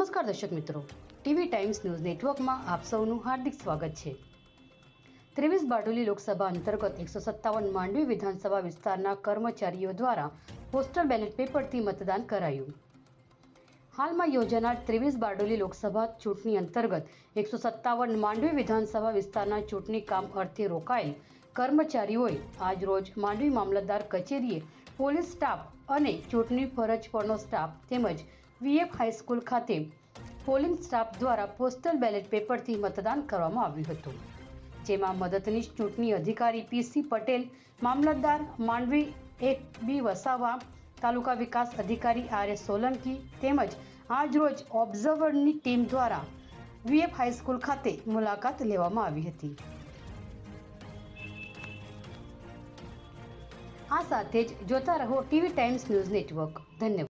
દર્શક મિત્રો. TV times news નેટવર્કમાં આપ સૌનું હાર્દિક સ્વાગત છે. ત્રેવીસ બારડોલી લોકસભા અંતર્ગત એકસો સત્તાવન માંડવી વિધાનસભા વિસ્તારના કર્મચારીઓ દ્વારા પોસ્ટલ બેલેટ પેપરથી મતદાન કરાયું. હાલમાં યોજાનાર ત્રેવીસ બારડોલી લોકસભા ચૂંટણી અંતર્ગત એકસો સત્તાવન માંડવી વિધાનસભા વિસ્તારના ચૂંટણી કામ અર્થે રોકાયેલ કર્મચારીઓએ આજરોજ માંડવી મામલતદાર કચેરીએ પોલીસ સ્ટાફ અને ચૂંટણી ફરજ પરનો સ્ટાફ તેમજ વીએફ હાઈસ્કૂલ ખાતે પોલિંગ સ્ટાફ દ્વારા પોસ્ટલ બેલેટ પેપરથી મતદાન કરવામાં આવ્યું હતું, જેમાં મદદનીશ ચૂંટણી અધિકારી પીસી પટેલ, મામલતદાર માંડવી એક બી વસાવા, તાલુકા વિકાસ અધિકારી આર એસ સોલંકી તેમજ આજરોજ ઓબ્ઝર્વરની ટીમ દ્વારા વીએફ હાઈસ્કૂલ ખાતે મુલાકાત લેવામાં આવી હતી. આ સાથે જ જોતા રહો ટીવી ટાઈમ્સ ન્યૂઝ નેટવર્ક. ધન્યવાદ.